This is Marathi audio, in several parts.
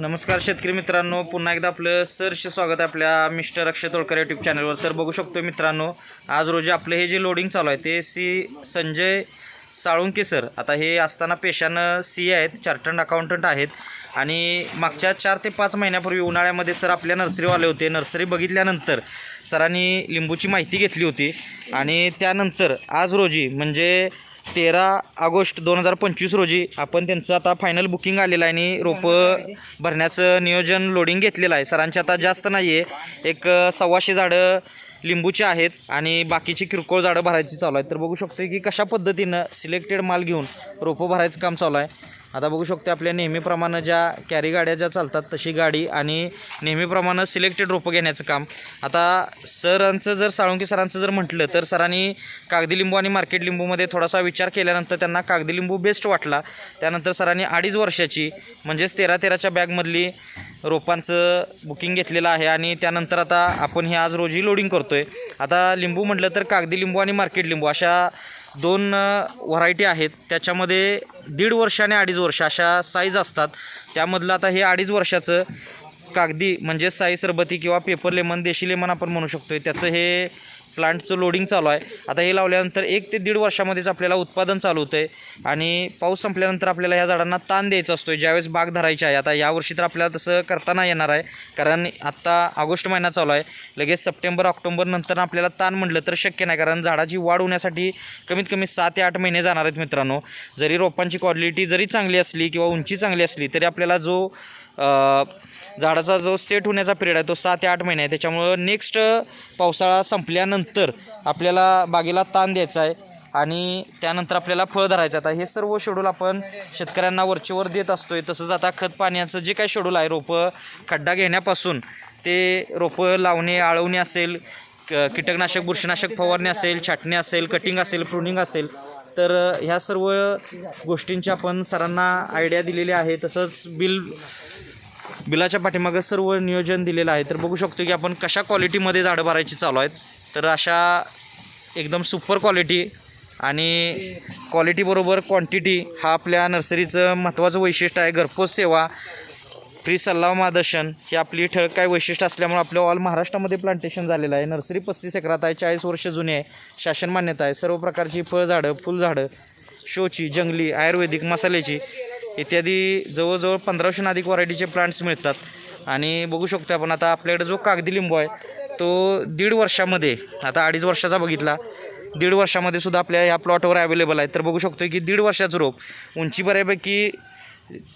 नमस्कार शेतकरी मित्रांनो पुन्हा एकदा आपलं सरश स्वागत आहे आपल्या मिस्टर अक्षय तोडकर यूट्यूब चॅनलवर तर बघू शकतो मित्रांनो आज रोजी आपलं हे जे लोडिंग चालू आहे ते सी संजय साळुंके सर आता हे असताना पेशानं सी आहेत चार्टर्ड अकाउंटंट आहेत आणि मागच्या चार ते पाच महिन्यापूर्वी उन्हाळ्यामध्ये सर आपल्या नर्सरीवाले होते. नर्सरी बघितल्यानंतर सरांनी लिंबूची माहिती घेतली होती आणि त्यानंतर आज रोजी म्हणजे तेरा ऑगस्ट दोन हजार पंचवीस रोजी आपण त्यांचं आता फायनल बुकिंग आलेलं आहे आणि रोपं भरण्याचं नियोजन लोडिंग घेतलेलं आहे. सरांची आता जास्त नाही आहे एक सव्वाशे झाडं लिंबूची आहेत आणि बाकीची किरकोळ झाडं भरायची चालू आहेत. तर बघू शकतो की कशा पद्धतीनं सिलेक्टेड माल घेऊन रोपं भरायचं काम चालू आहे. आता बघू शकतो आपल्या नेहमीप्रमाणे ज्या कॅरी गाड्या ज्या चालतात तशी गाडी आणि नेहमीप्रमाणे सिलेक्टेड रोपं घेण्याचं काम. आता सरांचं जर साळुंकी सरांचं जर म्हटलं तर सरांनी कागदी लिंबू आणि मार्केट लिंबूमध्ये थोडासा विचार केल्यानंतर त्यांना कागदी लिंबू बेस्ट वाटला. त्यानंतर सरांनी अडीच वर्षाची म्हणजेच तेरा तेराच्या बॅगमधली रोपांचं बुकिंग घेतलेलं आहे आणि त्यानंतर आता आपण हे आज रोजी लोडिंग करतो आहे आता लिंबू म्हटलं तर कागदी लिंबू आणि मार्केट लिंबू अशा दोन व्हरायटी आहेत. त्याच्यामध्ये दीड वर्ष आणि अडीच वर्ष अशा साईज असतात. त्यामधलं आता हे अडीच वर्षाचं कागदी म्हणजे साई सरबती किंवा पेपर लेमन देशी लेमन आपण म्हणू शकतो आहे त्याचं हे प्लांटचं लोडिंग चालू आहे. आता हे लावल्यानंतर एक ते दीड वर्षामध्येच आपल्याला उत्पादन चालू होतं आहे आणि पाऊस संपल्यानंतर आपल्याला ह्या झाडांना ताण द्यायचा असतो आहे ज्यावेळेस बाग धरायची आहे. आता यावर्षी तर आपल्याला तसं करता नाही येणार आहे. कारण आत्ता ऑगस्ट महिना चालू आहे. लगेच सप्टेंबर ऑक्टोबर नंतर आपल्याला ताण म्हटलं तर शक्य नाही. कारण झाडाची वाढ होण्यासाठी कमीत कमी सात ते आठ महिने जाणार आहेत मित्रांनो. जरी रोपांची क्वालिटी जरी चांगली असली किंवा उंची चांगली असली तरी आपल्याला जो झाडाचा जो सेट होण्याचा पिरियड आहे तो सहा ते आठ महिने आहे. त्याच्यामुळं नेक्स्ट पावसाळा संपल्यानंतर आपल्याला बागेला ताण द्यायचा आहे आणि त्यानंतर आपल्याला फळ धरायचं आता हे सर्व शेड्यूल आपण शेतकऱ्यांना वरचेवर देत असतो आहे तसंच आता खत पाण्याचं जे काही शेड्यूल आहे रोपं खड्डा घेण्यापासून ते रोपं लावणे आळवणे असेल क कीटकनाशक बुरशीनाशक फवारणी असेल छाटणी असेल कटिंग असेल प्रुनिंग असेल तर ह्या सर्व गोष्टींची आपण सरांना आयडिया दिलेली आहे तसंच बिल बिलाच्या पाठीमागं सर्व नियोजन दिलेलं आहे. तर बघू शकतो की आपण कशा क्वालिटीमध्ये झाडं भरायची चालू आहेत. तर अशा एकदम सुपर क्वालिटी आणि क्वालिटीबरोबर क्वांटिटी हा आपल्या नर्सरीचं महत्त्वाचं वैशिष्ट्य आहे. घरपोच सेवा फ्री सल्ला मार्गदर्शन ही आपली ठळक काय वैशिष्ट्य असल्यामुळे आपल्या ऑल महाराष्ट्रामध्ये प्लांटेशन झालेलं आहे. नर्सरी पस्तीस एकरात आहे चाळीस वर्ष जुनी आहे. शासन मान्यता आहे. सर्व प्रकारची फळझाडं फुलझाडं शोची जंगली आयुर्वेदिक मसाल्याची इत्यादी जवळजवळ पंधराशेहून अधिक व्हरायटीचे प्लांट्स मिळतात. आणि बघू शकतो आपण आता आपल्याकडे जो कागदी लिंबू आहे तो दीड वर्षामध्ये आता अडीच वर्षाचा बघितला दीड वर्षामध्ये सुद्धा आपल्या ह्या प्लॉटवर अवेलेबल आहे. तर बघू शकतो की दीड वर्षाचं रोप उंची बऱ्यापैकी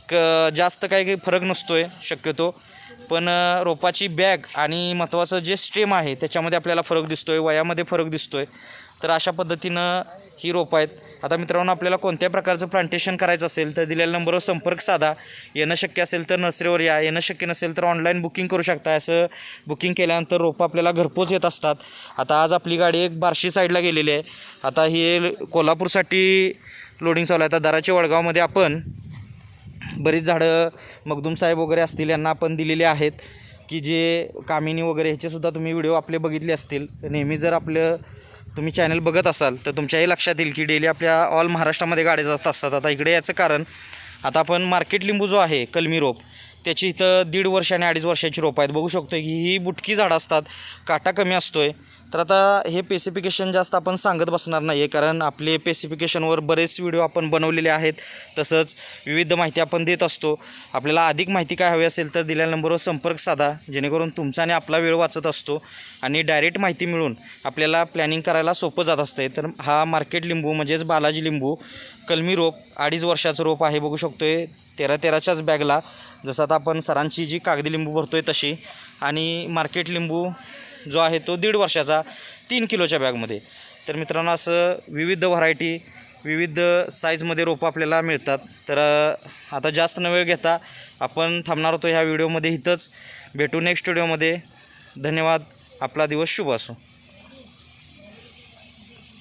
क जास्त काही काही फरक नसतो आहे शक्यतो. पण रोपाची बॅग आणि महत्त्वाचं जे स्टेम आहे त्याच्यामध्ये आपल्याला फरक दिसतो आहे वयामध्ये फरक दिसतो आहे तर अशा पद्धतीनं ही रोपं आहेत. आता मित्रांनो आपल्याला कोणत्या प्रकारचं प्लांटेशन करायचं असेल तर दिलेल्या नंबरवर संपर्क साधा. येणं शक्य असेल तर नर्सरीवर या. येणं शक्य नसेल तर ऑनलाईन बुकिंग करू शकता. असं बुकिंग केल्यानंतर रोपं आपल्याला घरपोच येत असतात. आता आज आपली गाडी एक बार्शी साईडला गेलेली आहे. आता ही कोल्हापूरसाठी लोडिंग चालू आहे. आता दराचे वडगावमध्ये आपण बरीच झाडं मगदूम साहेब वगैरे असतील यांना आपण दिलेले आहेत. की जे कामिनी वगैरे ह्याचेसुद्धा तुम्ही व्हिडिओ आपले बघितले असतील. नेहमी जर आपलं तुम्ही चॅनल बघत असाल तर तुमच्याही लक्षात येईल की डेली आपल्या ऑल महाराष्ट्रामध्ये गाड्या जात असतात. आता इकडे याचं कारण आता आपण मार्केट लिंबू जो आहे कलमी रोप त्याची इथं दीड वर्ष आणि अडीच वर्षाची रोप आहेत. बघू शकतो की ही बुटकी झाडं असतात काटा कमी असतो आहे तर आता हे पेसिफिकेशन जास्त आपण सांगत बसणार नाही आहे कारण आपले पेसिफिकेशनवर बरेच व्हिडिओ आपण बनवलेले आहेत. तसंच विविध माहिती आपण देत असतो. आपल्याला अधिक माहिती काय हवी असेल तर दिलेल्या नंबरवर संपर्क साधा जेणेकरून तुमचा आणि आपला वेळ वाचत असतो आणि डायरेक्ट माहिती मिळून आपल्याला प्लॅनिंग करायला सोपं जात असते तर हा मार्केट लिंबू म्हणजेच बालाजी लिंबू कलमी रोप अडीच वर्षाचं रोप आहे बघू शकतो आहे तेरा तेराच्याच बॅगला जसं आता आपण सरांची जी कागदी लिंबू भरतो आहे तशी. आणि मार्केट लिंबू जो आहे तो दीड वर्षाचा तीन किलोच्या बॅगमध्ये. तर मित्रांनो असं विविध व्हरायटी विविध साईजमध्ये रोपं आपल्याला मिळतात. तर आता जास्त न वेळ घेता आपण थांबणार होतो ह्या व्हिडिओमध्ये इथंच भेटू नेक्स्ट व्हिडिओमध्ये धन्यवाद. आपला दिवस शुभ असो.